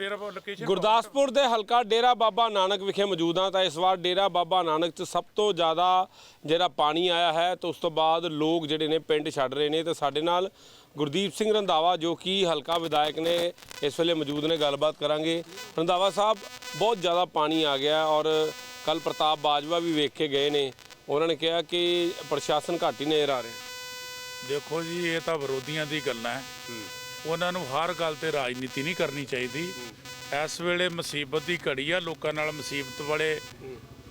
ਡੇਰਾ location Gurdaspur ਦੇ ਹਲਕਾ ਡੇਰਾ ਬਾਬਾ ਨਾਨਕ ਵਿਖੇ ਮੌਜੂਦ ਹਾਂ ਤਾਂ ਇਸ ਵਾਰ ਡੇਰਾ ਬਾਬਾ ਨਾਨਕ 'ਚ ਸਭ ਤੋਂ ਜ਼ਿਆਦਾ ਜਿਹੜਾ ਪਾਣੀ ਆਇਆ ਹੈ ਤੇ ਉਸ ਤੋਂ ਬਾਅਦ ਲੋਕ ਜਿਹੜੇ ਨੇ ਪਿੰਡ ਛੱਡ ਰਹੇ ਨੇ ਤੇ ਸਾਡੇ ਨਾਲ ਗੁਰਦੀਪ ਸਿੰਘ ਰੰਧਾਵਾ ਜੋ ਕਿ ਹਲਕਾ ਵਿਧਾਇਕ ਨੇ ਇਸ ਵੇਲੇ ਮੌਜੂਦ ਨੇ ਗੱਲਬਾਤ ਕਰਾਂਗੇ। ਰੰਧਾਵਾ ਸਾਹਿਬ ਬਹੁਤ ਜ਼ਿਆਦਾ ਪਾਣੀ ਆ ਗਿਆ ਔਰ ਕੱਲ ਪ੍ਰਤਾਪ ਬਾਜਵਾ ਵੀ ਵੇਖ ਕੇ ਗਏ ਨੇ। ਉਹਨਾਂ ਨੇ ਕਿਹਾ ਕਿ ਪ੍ਰਸ਼ਾਸਨ ਘੱਟ ਹੀ ਨਜ਼ਰ ਆ ਰਿਹਾ। ਦੇਖੋ ਜੀ ਇਹ ਤਾਂ ਵਿਰੋਧੀਆਂ ਦੀ ਗੱਲਾਂ ਹੈ। ਉਹਨਾਂ ਨੂੰ ਹਰ ਗੱਲ ਤੇ ਰਾਜਨੀਤੀ ਨਹੀਂ ਕਰਨੀ ਚਾਹੀਦੀ। ਇਸ ਵੇਲੇ ਮੁਸੀਬਤ ਦੀ ਘੜੀ ਆ ਲੋਕਾਂ ਨਾਲ ਮੁਸੀਬਤ ਵਾਲੇ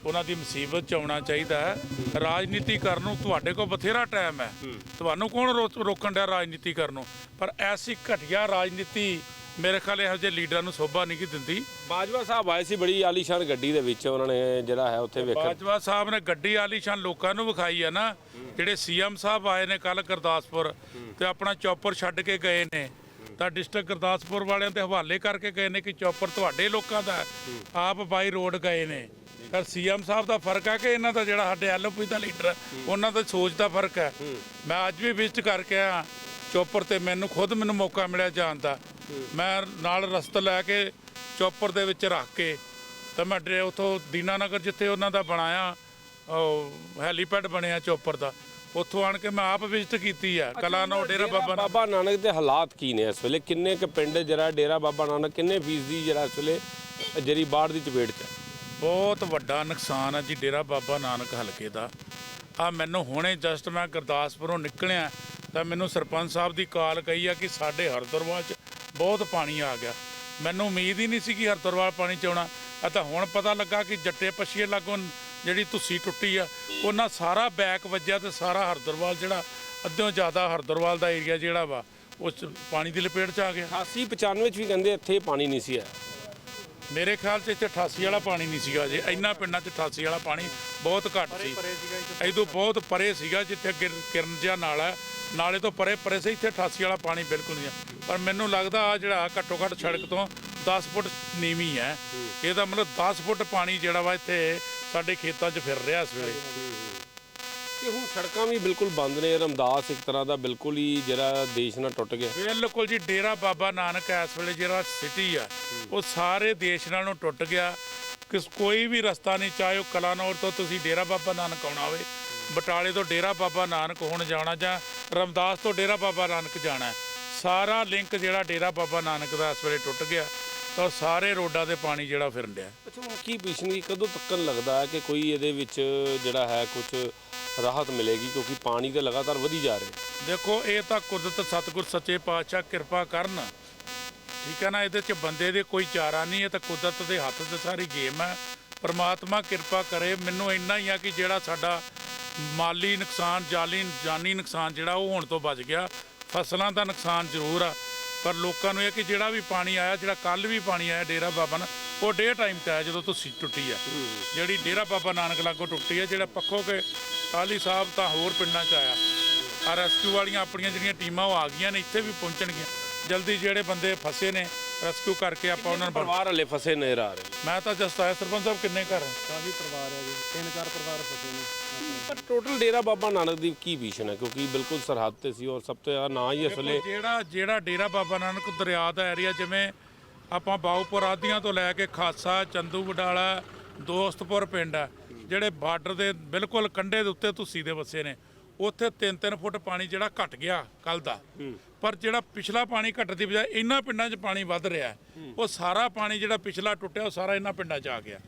ਉਹਨਾਂ ਦੀ ਮੁਸੀਬਤ ਚ ਆਉਣਾ ਚਾਹੀਦਾ ਹੈ। ਰਾਜਨੀਤੀ ਕਰਨ ਨੂੰ ਤੁਹਾਡੇ ਕੋਲ ਬਥੇਰਾ ਟਾਈਮ ਹੈ। ਤੁਹਾਨੂੰ ਕੌਣ ਰੋਕਣ ਡਿਆ ਰਾਜਨੀਤੀ ਕਰਨ ਨੂੰ? ਪਰ ਐਸੀ ਘਟੀਆ ਰਾਜਨੀਤੀ ਮੇਰੇ ਖਿਆਲ ਇਹੋ ਜਿਹੇ ਲੀਡਰਾਂ ਨੂੰ ਸੋਭਾ ਨਹੀਂ ਗੀ ਦਿੰਦੀ। ਬਾਜਵਾ ਸਾਹਿਬ ਆਏ ਸੀ ਬੜੀ ਆਲੀਸ਼ਾਨ ਗੱਡੀ ਦੇ ਵਿੱਚ ਉਹਨਾਂ ਨੇ ਜਿਹੜਾ ਹੈ ਉੱਥੇ ਵੇਖਣ ਬਾਜਵਾ ਸਾਹਿਬ ਨੇ ਗੱਡੀ ਆਲੀਸ਼ਾਨ ਲੋਕਾਂ ਨੂੰ ਵਿਖਾਈ ਆ ਨਾ। ਜਿਹੜੇ ਸੀਐਮ ਸਾਹਿਬ ਆਏ ਨੇ ਕੱਲ ਗੁਰਦਾਸਪੁਰ ਤੇ ਆਪਣਾ ਚੌਪਰ ਛੱਡ ਕੇ ਗਏ ਨੇ। ਤਾਂ ਡਿਸਟ੍ਰਿਕਟ ਗੁਰਦਾਸਪੁਰ ਵਾਲਿਆਂ ਦੇ ਹਵਾਲੇ ਕਰਕੇ ਗਏ ਨੇ ਕਿ ਚੌਪਰ ਤੁਹਾਡੇ ਲੋਕਾਂ ਦਾ ਹੈ। ਆਪ ਬਾਈ ਰੋਡ ਗਏ ਨੇ। ਪਰ ਸੀਐਮ ਸਾਹਿਬ ਦਾ ਫ਼ਰਕ ਹੈ ਕਿ ਇਹਨਾਂ ਦਾ ਜਿਹੜਾ ਸਾਡੇ ਐਲਓਪੀ ਦਾ ਲੀਡਰ ਹੈ, ਉਹਨਾਂ ਦਾ ਸੋਚ ਦਾ ਫ਼ਰਕ ਹੈ। ਮੈਂ ਅੱਜ ਵੀ ਵਿਜ਼ਿਟ ਕਰਕੇ ਆ ਚੌਪਰ ਤੇ ਮੈਨੂੰ ਖੁਦ ਮੈਨੂੰ ਮੌਕਾ ਮਿਲਿਆ ਜਾਣ ਦਾ। ਮੈਂ ਨਾਲ ਰਸਤ ਲੈ ਕੇ ਚੌਪਰ ਦੇ ਵਿੱਚ ਰੱਖ ਕੇ ਤਾਂ ਮੈਂ ਡੇ ਉਥੋਂ ਦੀਨਾਨਗਰ ਜਿੱਥੇ ਉਹਨਾਂ ਦਾ ਬਣਾਇਆ ਉਹ ਹੈਲੀਪੈਡ ਬਣਿਆ ਚੋਪਰ ਦਾ। ਉੱਥੋਂ ਆਣ ਕੇ ਮੈਂ ਆਪ ਵਿਜ਼ਿਟ ਕੀਤੀ ਆ ਕਲਾਨੋ ਡੇਰਾ ਬਾਬਾ ਨਾਨਕ। ਬਾਬਾ ਨਾਨਕ ਦੇ ਹਾਲਾਤ ਕੀ ਨੇ ਇਸ ਵੇਲੇ? ਕਿੰਨੇ ਕ ਪਿੰਡ ਜਿਹੜਾ ਡੇਰਾ ਬਾਬਾ ਨਾਨਕ ਕਿੰਨੇ ਫੀਸਦੀ ਜਿਹੜਾ ਇਸ ਵੇਲੇ ਜਿਹੜੀ ਬਾੜ ਦੀ ਚਪੇਟ 'ਚ ਹੈ? ਬਹੁਤ ਵੱਡਾ ਨੁਕਸਾਨ ਹੈ ਜੀ ਡੇਰਾ ਬਾਬਾ ਨਾਨਕ ਹਲਕੇ ਦਾ। ਆ ਮੈਨੂੰ ਹੁਣੇ ਜਸਟ ਮੈਂ ਗੁਰਦਾਸਪੁਰੋਂ ਨਿਕਲਿਆ ਤਾਂ ਮੈਨੂੰ ਸਰਪੰਚ ਸਾਹਿਬ ਦੀ ਕਾਲ ਕਹੀ ਆ ਕਿ ਸਾਡੇ ਹਰਦਰਵਾਲ 'ਚ ਬਹੁਤ ਪਾਣੀ ਆ ਗਿਆ। ਮੈਨੂੰ ਉਮੀਦ ਹੀ ਨਹੀਂ ਸੀ ਕਿ ਹਰਦਰਵਾਲ ਪਾਣੀ ਚ ਆਉਣਾ। ਆ ਤਾਂ ਹੁਣ ਪਤਾ ਲੱਗਾ ਕਿ ਜੱਟੇ ਪਛੀਏ ਲਾਗੋਂ ਜਿਹੜੀ ਧੁੱਸੀ ਟੁੱਟੀ ਆ ਉਹਨਾਂ ਸਾਰਾ ਬੈਕ ਵੱਜਿਆ ਤੇ ਸਾਰਾ ਹਰਦਰਵਾਲ ਜਿਹੜਾ ਅੱਧਿਓਂ ਜ਼ਿਆਦਾ ਹਰਦਰਵਾਲ ਦਾ ਏਰੀਆ ਜਿਹੜਾ ਵਾ ਉਸ ਪਾਣੀ ਦੀ ਲਪੇਟ 'ਚ ਆ ਗਿਆ। 88 95 ਚ ਵੀ ਕਹਿੰਦੇ ਇੱਥੇ ਪਾਣੀ ਨਹੀਂ ਸੀ ਆਇਆ। ਮੇਰੇ ਖਿਆਲ 'ਚ ਇੱਥੇ 88 ਵਾਲਾ ਪਾਣੀ ਨਹੀਂ ਸੀਗਾ ਜੇ। ਇੰਨਾ ਪਿੰਡਾਂ 'ਚ 88 ਵਾਲਾ ਪਾਣੀ ਬਹੁਤ ਘੱਟ ਸੀ। ਇਦੋਂ ਬਹੁਤ ਪਰੇ ਸੀਗਾ ਜਿੱਥੇ ਕਿਰਨ ਜਿਹਾ ਨਾਲਾ। ਨਾਲੇ ਤੋਂ ਪਰੇ ਪਰੇ ਸੀ ਇੱਥੇ 88 ਵਾਲਾ ਪਾਣੀ ਬਿਲਕੁਲ ਨਹੀਂ। ਪਰ ਮੈਨੂੰ ਲੱਗਦਾ ਆ ਜਿਹੜਾ ਘੱਟੋ ਘੱਟ ਸੜਕ ਤੋਂ 10 ਫੁੱਟ ਨੀਵੀਂ ਹੈ। ਇਹਦਾ ਮਤਲਬ 10 ਫੁੱਟ ਪਾਣੀ ਜਿਹੜਾ ਵਾ ਇੱਥੇ ਸਾਡੇ ਖੇਤਾਂ 'ਚ ਫਿਰ ਰਿਹਾ ਇਸ ਵੇਲੇ। ਤੇ ਹੁਣ ਸੜਕਾਂ ਵੀ ਬਿਲਕੁਲ ਬੰਦ ਨੇ ਰਮਦਾਸ ਇੱਕ ਤਰ੍ਹਾਂ ਦਾ ਬਿਲਕੁਲ ਹੀ ਜਿਹੜਾ ਦੇਸ਼ ਨਾਲ ਟੁੱਟ ਗਿਆ। ਬਿਲਕੁਲ ਜੀ ਡੇਰਾ ਬਾਬਾ ਨਾਨਕ ਇਸ ਵੇਲੇ ਜਿਹੜਾ ਸਿਟੀ ਆ ਉਹ ਸਾਰੇ ਦੇਸ਼ ਨਾਲੋਂ ਟੁੱਟ ਗਿਆ। ਕਿਸ ਕੋਈ ਵੀ ਰਸਤਾ ਨਹੀਂ ਚਾਹੇ ਉਹ ਕਲਾਨੌਰ ਤੋਂ ਤੁਸੀਂ ਡੇਰਾ ਬਾਬਾ ਨਾਨਕ ਆਉਣਾ ਹੋਵੇ ਬਟਾਲੇ ਤੋਂ ਡੇਰਾ ਬਾਬਾ ਨਾਨਕ ਹੁਣ ਜਾਣਾ ਜਾਂ ਰਮਦਾਸ ਤੋਂ ਡੇਰਾ ਬਾਬਾ ਨਾਨਕ ਜਾਣਾ। ਸਾਰਾ ਲਿੰਕ ਜਿਹੜਾ ਡੇਰਾ ਬਾਬਾ ਨਾਨਕ ਦਾ ਇਸ ਵੇਲੇ ਟੁੱਟ ਗਿਆ। ਤਾਂ ਸਾਰੇ ਰੋਡਾਂ ਤੇ ਪਾਣੀ ਜਿਹੜਾ ਫਿਰਨ ਡਿਆ। ਅੱਛਾ ਹੁਣ ਕੀ ਪੇਸ਼ੈਂਟਲੀ ਕਦੋਂ ਤੱਕਨ ਲੱਗਦਾ ਹੈ ਕਿ ਕੋਈ ਇਹਦੇ ਵਿੱਚ ਜਿਹੜਾ ਹੈ ਕੁਝ ਰਾਹਤ ਮਿਲੇਗੀ? ਕਿਉਂਕਿ ਪਾਣੀ ਤੇ ਲਗਾਤਾਰ ਵਧੀ ਜਾ ਰਿਹਾ। ਦੇਖੋ ਇਹ ਤਾਂ ਕੁਦਰਤ ਸਤਿਗੁਰ ਸੱਚੇ ਪਾਤਸ਼ਾਹ ਕਿਰਪਾ ਕਰਨ। ਠੀਕ ਹੈ ਨਾ ਇਹਦੇ 'ਚ ਬੰਦੇ ਦੇ ਕੋਈ ਚਾਰਾ ਨਹੀਂ ਇਹ ਤਾਂ ਕੁਦਰਤ ਦੇ ਹੱਥ 'ਚ ਸਾਰੀ ਗੇਮ ਹੈ। ਪਰਮਾਤਮਾ ਕਿਰਪਾ ਕਰੇ ਮੈਨੂੰ ਇੰਨਾ ਹੀ ਆ ਕਿ ਜਿਹੜਾ ਸਾਡਾ ਮਾਲੀ ਨੁਕਸਾਨ ਜਾਲੀ ਜਾਨੀ ਨੁਕਸਾਨ ਜਿਹੜਾ ਉਹ ਹੋਣ ਤੋਂ ਬਚ ਗਿਆ। ਫਸਲਾਂ ਦਾ ਨੁਕਸਾਨ ਜ਼ਰੂਰ ਆ। ਪਰ ਲੋਕਾਂ ਨੂੰ ਇਹ ਕਿ ਜਿਹੜਾ ਵੀ ਪਾਣੀ ਆਇਆ ਜਿਹੜਾ ਕੱਲ ਵੀ ਪਾਣੀ ਆਇਆ ਡੇਰਾ ਬਾਬਾ ਨਾ ਉਹ ਡੇ ਟਾਈਮ ਤੇ ਆਇਆ ਜਦੋਂ ਤੁਸੀਂ ਟੁੱਟੀ ਆ। ਜਿਹੜੀ ਡੇਰਾ ਬਾਬਾ ਨਾਨਕ ਲਾਗੋਂ ਟੁੱਟੀ ਆ ਜਿਹੜਾ ਪੱਖੋ ਕੇ ਟਾਲੀ ਸਾਹਿਬ ਤਾਂ ਹੋਰ ਪਿੰਡਾਂ 'ਚ ਆਇਆ। ਆ ਰੈਸਕਿਊ ਵਾਲੀਆਂ ਆਪਣੀਆਂ ਜਿਹੜੀਆਂ ਟੀਮਾਂ ਉਹ ਆ ਗਈਆਂ ਨੇ ਇੱਥੇ ਵੀ ਪਹੁੰਚਣਗੀਆਂ। ਜਲਦੀ ਜਿਹੜੇ ਬੰਦੇ ਫਸੇ ਨੇ ਰੈਸਕਿਊ ਕਰਕੇ ਆਪਾਂ ਉਹਨਾਂ ਨੂੰ ਪਰਿਵਾਰ ਹਲੇ ਫਸੇ ਨਜ਼ਰ ਆ ਰਹੇ ਮੈਂ ਤਾਂ ਜਸਟ ਆਇਆ ਸਰਪੰਚ ਸਾਹਿਬ ਕਿੰਨੇ ਘਰ ਕਾਫੀ ਪਰਿਵਾਰ ਹੈ ਜੀ ਤਿੰਨ ਚਾਰ ਪਰਿਵਾਰ ਫਸੇ ਨੇ। ਪਰ ਟੋਟਲ ਡੇਰਾ ਬਾਬਾ ਨਾਨਕ ਦੀ ਕੀ ਵਿਸ਼ਨ ਹੈ? ਕਿਉਂਕਿ ਬਿਲਕੁਲ ਸਰਹੱਦ ਤੇ ਸੀ ਔਰ ਸਭ ਤੋਂ ਜ਼ਿਆਦਾ ਨਾ ਹੀ ਇਸ ਵੇਲੇ ਜਿਹੜਾ ਜਿਹੜਾ ਡੇਰਾ ਬਾਬਾ ਨਾਨਕ ਦਰਿਆ ਦਾ ਏਰੀਆ ਜਿਵੇਂ ਆਪਾਂ ਬਾਉਪੁਰ ਆਦੀਆਂ ਤੋਂ ਲੈ ਕੇ ਖਾਸਾ ਚੰਦੂ ਵਡਾਲਾ ਦੋਸਤਪੁਰ ਪਿੰਡ ਆ ਜਿਹੜੇ ਬਾਰਡਰ ਦੇ ਬਿਲਕੁਲ ਕੰਢੇ ਦੇ ਉੱਤੇ ਤੁਸੀਂ ਦੇ ਵਸੇ ਨੇ ਉੱਥੇ 3-3 ਫੁੱਟ ਪਾਣੀ ਜਿਹੜਾ ਘਟ ਗਿਆ ਕੱਲ ਦਾ। ਪਰ ਜਿਹੜਾ ਪਿਛਲਾ ਪਾਣੀ ਘਟਣ ਦੀ ਬਜਾਏ ਇਹਨਾਂ ਪਿੰਡਾਂ 'ਚ ਪਾਣੀ ਵੱਧ ਰਿਹਾ। ਉਹ ਸਾਰਾ ਪਾਣੀ ਜਿਹੜਾ ਪਿਛਲਾ ਟੁੱਟਿਆ ਉਹ ਸਾਰਾ ਇਹਨਾਂ ਪਿੰਡਾਂ 'ਚ ਆ ਗਿਆ।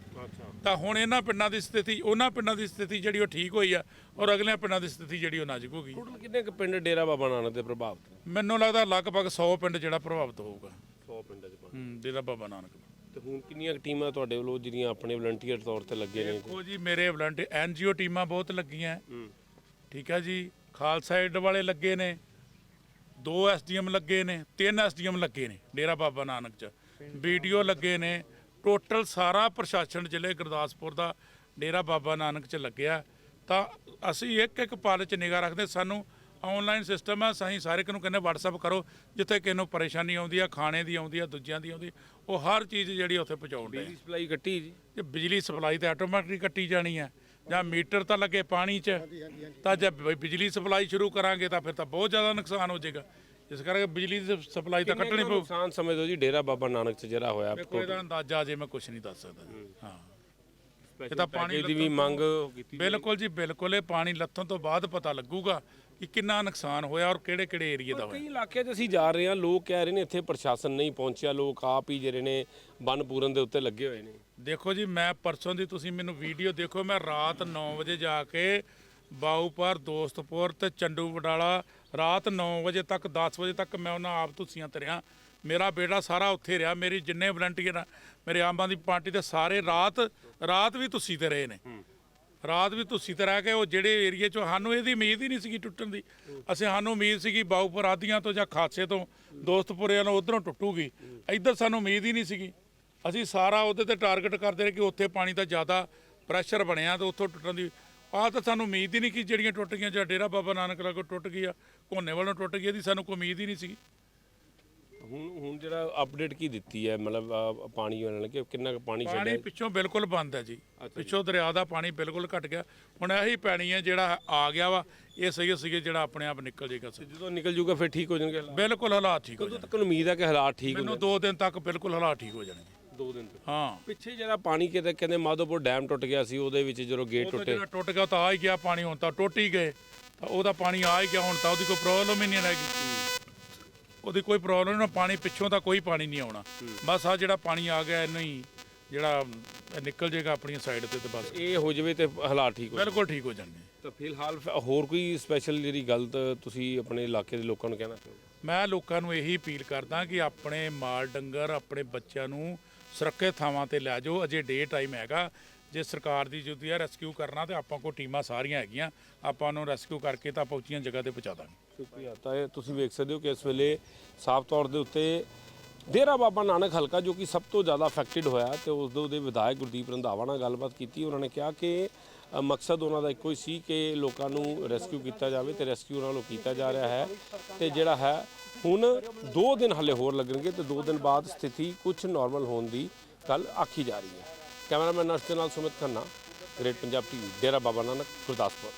ਤਾਂ ਹੁਣ ਇਹਨਾਂ ਪਿੰਡਾਂ ਦੀ ਸਥਿਤੀ ਉਹਨਾਂ ਪਿੰਡਾਂ ਦੀ ਸਥਿਤੀ ਜਿਹੜੀ ਉਹ ਠੀਕ ਹੋਈ ਆ ਔਰ ਅਗਲੇ ਪਿੰਡਾਂ ਦੀ ਸਥਿਤੀ ਜਿਹੜੀ ਉਹ ਨਾਜ਼ੁਕ ਹੋ ਗਈ। ਟੋਟਲ ਕਿੰਨੇ ਕੁ ਪਿੰਡ ਡੇਰਾ ਬਾਬਾ ਨਾਨਕ ਦੇ ਪ੍ਰਭਾਵਿਤ ਨੇ? ਮੈਨੂੰ ਲੱਗਦਾ ਲਗਭਗ 100 ਪਿੰਡ ਜਿਹੜਾ ਪ੍ਰਭਾਵਿਤ ਹੋਊਗਾ। 100 ਪਿੰਡਾਂ 'ਚ ਪਾਣੀ ਹੂੰ ਡੇਰਾ ਬਾਬਾ ਨਾਨਕ। ਦਾ ਤੇ ਹੁਣ ਕਿੰਨੀਆਂ ਕੁ ਟੀਮਾਂ ਤੁਹਾਡੇ ਵੱਲੋਂ ਜਿਹੜੀਆਂ ਆਪਣੇ ਵਲੰਟੀਅਰ ਤੌਰ ਤੇ ਲੱਗੇ ਨੇ? ਦੇਖੋ ਜੀ ਮੇਰੇ ਵਲੰਟੀਅਰ ਐਨਜੀਓ ਟੀਮਾਂ ਬਹੁਤ ਲੱਗੀਆਂ। ਠੀਕ ਹੈ ਜੀ ਖਾਲਸਾ ਏਡ ਵਾਲੇ ਲੱਗੇ ਨੇ ਦੋ ਐਸਡੀਐਮ ਲੱਗੇ ਨੇ ਤਿੰਨ ਐਸਡੀਐਮ ਲੱਗੇ ਨੇ ਡੇਰਾ ਬਾਬਾ ਨਾਨਕ ਚ। ਵੀਡੀਓ ਲੱਗੇ ਨੇ ਟੋਟਲ ਸਾਰਾ ਪ੍ਰਸ਼ਾਸਨ ਜ਼ਿਲ੍ਹੇ ਗੁਰਦਾਸਪੁਰ ਦਾ ਡੇਰਾ ਬਾਬਾ ਨਾਨਕ ਚ ਲੱਗਿਆ। ਤਾਂ ਅਸੀਂ ਇੱਕ ਇੱਕ ਪਲ ਚ ਨਿਗਾਹ ਰੱਖਦੇ ਸਾਨੂੰ ਆਨਲਾਈਨ ਸਿਸਟਮ ਹੈ ਸਹੀ ਸਾਰੇ ਨੂੰ ਕਹਿੰਦੇ WhatsApp ਕਰੋ ਜਿੱਥੇ ਕਿਸੇ ਨੂੰ ਪਰੇਸ਼ਾਨੀ ਆਉਂਦੀ ਆ ਖਾਣੇ ਦੀ ਆਉਂਦੀ ਆ ਦੂਜਿਆਂ ਦੀ ਆਉਂਦੀ ਉਹ ਹਰ ਚੀਜ਼ ਜਿਹੜੀ ਉੱਥੇ ਪਹੁੰਚਾਉਣ ਦੇ ਬਿਜਲੀ ਸਪਲਾਈ ਕੱਟੀ ਜੀ? ਜੇ ਬਿਜਲੀ ਸਪਲਾਈ ਤਾਂ ਆਟੋਮੈਟਿਕ ਕੱਟੀ ਜਾਣੀ ਹੈ ਜਾਂ ਮੀਟਰ ਤਾਂ ਲੱਗੇ ਪਾਣੀ 'ਚ ਤਾਂ ਜੇ ਬਿਜਲੀ ਸਪਲਾਈ ਸ਼ੁਰੂ ਕਰਾਂਗੇ ਤਾਂ ਫਿਰ ਤਾਂ ਬਹੁਤ ਜ਼ਿਆਦਾ ਨੁਕਸਾਨ ਹੋ ਜਾਏਗਾ। ਇਸ ਕਰਕੇ ਬਿਜਲੀ ਦੀ ਸਪਲਾਈ ਤਾਂ ਕੱਟਣੀ ਪਊ। ਨੁਕਸਾਨ ਸਮਝਦੇ ਹੋ ਜੀ? ਡੇਰਾ ਬਾਬਾ ਨਾਨਕ ਚ ਜਿਹੜਾ ਹੋਇਆ ਕੋਈ ਇਹਦਾ ਅੰਦਾਜ਼ਾ ਜੇ ਮੈਂ ਕੁਝ ਨਹੀਂ ਦੱਸ ਸਕਦਾ ਜੀ। ਹਾਂ। ਇਹ ਤਾਂ ਪਾਣੀ ਦੀ ਵੀ ਮੰਗ ਕੀਤੀ ਬਿਲਕੁਲ ਜੀ ਬਿਲਕੁਲ ਇਹ ਪਾਣੀ ਲੱਥਣ ਤੋਂ ਬਾਅਦ ਪਤਾ ਲੱਗੂਗਾ ਕਿ ਕਿੰਨਾ ਨੁਕਸਾਨ ਹੋਇਆ ਔਰ ਕਿਹੜੇ ਕਿਹੜੇ ਏਰੀਏ ਦਾ ਹੋਇਆ। ਕਈ ਇਲਾਕਿਆਂ 'ਚ ਅਸੀਂ ਜਾ ਰਹੇ ਹਾਂ ਲੋਕ ਕਹਿ ਰਹੇ ਨੇ ਇੱਥੇ ਪ੍ਰਸ਼ਾਸਨ ਨਹੀਂ ਪਹੁੰਚਿਆ ਲੋਕ ਆਪ ਹੀ ਜਿਹੜੇ ਨੇ ਬੰਨ ਪੂਰਨ ਦੇ ਉੱਤੇ ਲੱਗੇ ਹੋਏ ਨੇ। ਦੇਖੋ ਜੀ ਮੈਂ ਪਰਸੋਂ ਦੀ ਤੁਸੀਂ ਮੈਨੂੰ ਵੀਡੀਓ ਦੇਖੋ ਮੈਂ ਰਾਤ 9 ਵਜੇ ਜਾ ਕੇ ਬਾਊਪਰ ਦੋਸਤਪੁਰ ਤੇ ਚੰਡੂ ਵਡਾਲਾ ਰਾਤ 9 ਵਜੇ ਤੱਕ 10 ਵਜੇ ਤੱਕ ਮੈਂ ਉਹਨਾਂ ਆਪ ਤੁਸੀਆਂ ਤਰਿਆ ਮੇਰਾ ਬੇਟਾ ਸਾਰਾ ਉੱਥੇ ਰਿਹਾ ਮੇਰੀ ਜਿੰਨੇ ਵਲੰਟੀਅਰ ਮੇਰੇ ਆਮ ਆਦਮੀ ਪਾਰਟੀ ਦੇ ਸਾਰੇ ਰਾਤ ਰਾਤ ਵੀ ਤੁਸੀਂ ਤੇ ਰਹੇ ਨੇ। ਰਾਤ ਵੀ ਤੁਸੀਂ ਤੇ ਰਹਿ ਕੇ ਉਹ ਜਿਹੜੇ ਏਰੀਏ ਚੋਂ ਸਾਨੂੰ ਇਹਦੀ ਉਮੀਦ ਹੀ ਨਹੀਂ ਸੀਗੀ ਟੁੱਟਣ ਦੀ। ਅਸੀਂ ਸਾਨੂੰ ਉਮੀਦ ਸੀਗੀ ਬਾਊਪੁਰ ਆਦੀਆਂ ਤੋਂ ਜਾਂ ਖਾਸੇ ਤੋਂ ਦੋਸਤਪੁਰਿਆਂ ਨੂੰ ਉਧਰੋਂ ਟੁੱਟੂਗੀ। ਇੱਧਰ ਸਾਨੂੰ ਉਮੀਦ ਹੀ ਨਹੀਂ ਸੀਗੀ। ਅਸੀਂ ਸਾਰਾ ਉਹਦੇ ਤੇ ਟਾਰਗੇਟ ਕਰਦੇ ਰਹੇ ਕਿ ਉੱਥੇ ਪਾਣੀ ਦਾ ਜ਼ਿਆਦਾ ਪ੍ਰੈਸ਼ਰ ਬਣਿਆ ਤੇ ਉੱਥੋਂ ਟੁੱਟਣ ਦੀ ਆਹ ਤਾਂ ਸਾਨੂੰ ਉਮੀਦ ਹੀ ਨਹੀਂ ਕਿ ਜਿਹੜੀਆਂ ਟੁੱਟ ਗਈਆਂ ਜਾਂ ਡੇਰਾ ਬਾਬਾ ਨਾਨਕ ਲਾਗੋਂ ਟੁੱਟ ਗਈ ਆ ਕੋਨੇ ਵੱਲੋਂ ਟੁੱਟ ਗਈ ਇਹਦੀ ਸਾਨੂੰ ਕੋਈ ਉਮੀਦ ਹੀ ਨਹੀਂ ਸੀਗੀ। ਹੁਣ ਹੁਣ ਜਿਹੜਾ ਅਪਡੇਟ ਕੀ ਦਿੱਤੀ ਹੈ? ਮਤਲਬ ਪਾਣੀ ਉਹਨਾਂ ਨੇ ਕਿ ਕਿੰਨਾ ਕੁ ਪਾਣੀ ਪਾਣੀ ਛੱਡਿਆ ਪਿੱਛੋਂ ਬਿਲਕੁਲ ਬੰਦ ਹੈ ਜੀ। ਪਿੱਛੋਂ ਦਰਿਆ ਦਾ ਪਾਣੀ ਬਿਲਕੁਲ ਘਟ ਗਿਆ। ਹੁਣ ਇਹੀ ਪੈਣੀ ਹੈ ਜਿਹੜਾ ਆ ਗਿਆ ਵਾ ਇਹ ਸਹੀ ਸਹੀ ਜਿਹੜਾ ਆਪਣੇ ਆਪ ਨਿਕਲ ਜਾਏਗਾ ਸਹੀ। ਜਦੋਂ ਨਿਕਲ ਜੂਗਾ ਫਿਰ ਠੀਕ ਹੋ ਜਾਣਗੇ ਹਾਲਾਤ? ਬਿਲਕੁਲ ਹਾਲਾਤ ਠੀਕ ਹੋ ਕਦੋਂ ਜਾਣਗੇ। ਤੱਕ ਉਮੀਦ ਹੈ ਕਿ ਹਾਲਾਤ ਠੀਕ ਹੋ ਮੈਨੂੰ 2 ਦਿਨ ਤੱਕ ਬਿਲਕੁਲ ਹਾਲਾਤ ਠੀਕ ਹੋ ਜਾਣਗੇ। ਦੋ ਦਿਨ ਤੱਕ ਹਾਂ। ਪਿੱਛੇ ਜਿਹੜਾ ਪਾਣੀ ਕਿਤੇ ਕਹਿੰਦੇ ਮਾਧੋਪੁਰ ਡੈਮ ਟੁੱਟ ਗਿਆ ਸੀ ਉਹਦੇ ਵਿੱਚ ਜਦੋਂ ਗੇਟ ਉਹ ਤਾਂ ਟੁੱਟੇ। ਜਿਹੜਾ ਟੁੱਟ ਗਿਆ ਉਹ ਤਾਂ ਆ ਹੀ ਗਿਆ ਪਾਣੀ ਹੁਣ ਤਾਂ ਟੁੱਟ ਹੀ ਗਏ। ਤਾਂ ਉਹਦਾ ਪਾਣੀ ਆ ਹੀ ਗਿਆ ਹੁਣ ਤਾਂ ਉਹਦੀ ਕੋਈ ਪ੍ਰੋਬਲਮ ਹੀ ਨਹੀਂ ਰਹਿ ਗਈ। ਉਹਦੀ ਕੋਈ ਪ੍ਰੋਬਲਮ ਨਹੀਂ ਪਾਣੀ ਪਿੱਛੋਂ ਤਾਂ ਕੋਈ ਪਾਣੀ ਨਹੀਂ ਆਉਣਾ। ਬਸ ਆ ਜਿਹੜਾ ਪਾਣੀ ਆ ਗਿਆ ਇਹਨੂੰ ਹੀ ਜਿਹੜਾ ਇਹ ਨਿਕਲ ਜਾਏਗਾ ਆਪਣੀ ਸਾਈਡ ਤੇ ਤੇ ਬਸ। ਇਹ ਹੋ ਜਾਵੇ ਤੇ ਹਾਲਾਤ ਠੀਕ ਹੋ ਜਾਣ। ਬਿਲਕੁਲ ਠੀਕ ਹੋ ਜਾਣਗੇ। ਤਾਂ ਫਿਲਹਾਲ ਫ- ਹੋਰ ਕੋਈ ਸਪੈਸ਼ਲ ਜਿਹੜੀ ਗੱਲ ਤਾਂ ਤੁਸੀਂ ਆਪਣੇ ਇਲਾਕੇ ਦੇ ਲੋਕਾਂ ਨੂੰ ਕਹਿਣਾ ਚਾਹੋਗੇ? ਮੈਂ ਲੋਕਾਂ ਨੂੰ ਇਹੀ ਅਪੀਲ ਕਰਦਾ ਕਿ ਆਪਣੇ ਮਾਲ ਡੰਗਰ ਆਪਣੇ ਬੱਚਿਆਂ ਨੂੰ ਸੁਰੱਖਿਅਤ ਥਾਵਾਂ ਤੇ ਲੈ ਜਾਓ। ਅਜੇ ਡੇ ਟਾਈਮ ਹੈਗਾ। ਜੇ ਸਰਕਾਰ ਦੀ ਜੁਦੀ ਹੈ ਰੈਸਕਿਊ ਕਰਨਾ ਤੇ ਆਪਾਂ ਕੋਲ ਟੀਮਾਂ ਸਾਰੀਆਂ ਹੈਗੀਆਂ। ਆਪਾਂ ਉਹਨੂੰ ਰੈਸਕਿਊ ਕਰਕੇ ਤਾਂ ਪਹੁੰਚੀਆਂ ਜਗ੍ਹਾ ਤੇ ਪਹੁੰਚਾ ਦਾਂਗੇ। ਸ਼ੁਕਰੀਆ। ਤਾਂ ਇਹ ਤੁਸੀਂ ਵੇਖ ਸਕਦੇ ਹੋ ਕਿ ਇਸ ਵੇਲੇ ਸਾਫ਼ ਤੌਰ ਦੇ ਉੱਤੇ ਡੇਰਾ ਬਾਬਾ ਨਾਨਕ ਹਲਕਾ, ਜੋ ਕਿ ਸਭ ਤੋਂ ਜ਼ਿਆਦਾ ਅਫੈਕਟਡ ਹੋਇਆ ਤੇ ਉਸ ਦੇ ਉਹਦੇ ਵਿਧਾਇਕ ਗੁਰਦੀਪ ਰੰਧਾਵਾ ਨਾਲ ਗੱਲਬਾਤ ਕੀਤੀ। ਉਹਨਾਂ ਨੇ ਕਿਹਾ ਕਿ ਮਕਸਦ ਉਹਨਾਂ ਦਾ ਇੱਕੋ ਹੀ ਸੀ ਕਿ ਲੋਕਾਂ ਨੂੰ ਰੈਸਕਿਊ ਕੀਤਾ ਜਾਵੇ ਤੇ ਰੈਸਕਿਊ ਉਹਨਾਂ ਵੱਲੋਂ ਕੀਤਾ ਜਾ ਰਿਹਾ ਹੈ ਤੇ ਜਿਹੜਾ ਹੈ ਹੁਣ 2 ਦਿਨ ਹਲੇ ਹੋਰ ਲੱਗਣਗੇ ਤੇ 2 ਦਿਨ ਬਾਅਦ ਸਥਿਤੀ ਕੁਝ ਨਾਰਮਲ ਹੋਣ ਦੀ ਗੱਲ ਆਖੀ ਜਾ ਰਹੀ ਹੈ। ਕੈਮਰਾਮੈਨ ਅਰਸ਼ ਦੇ ਨਾਲ ਸੁਮਿਤ ਖੰਨਾ ਗ੍ਰੇਟ ਪੰਜਾਬ ਟੀਵੀ ਡੇਰਾ ਬਾਬਾ ਨਾਨਕ, ਗੁਰਦਾਸਪੁਰ।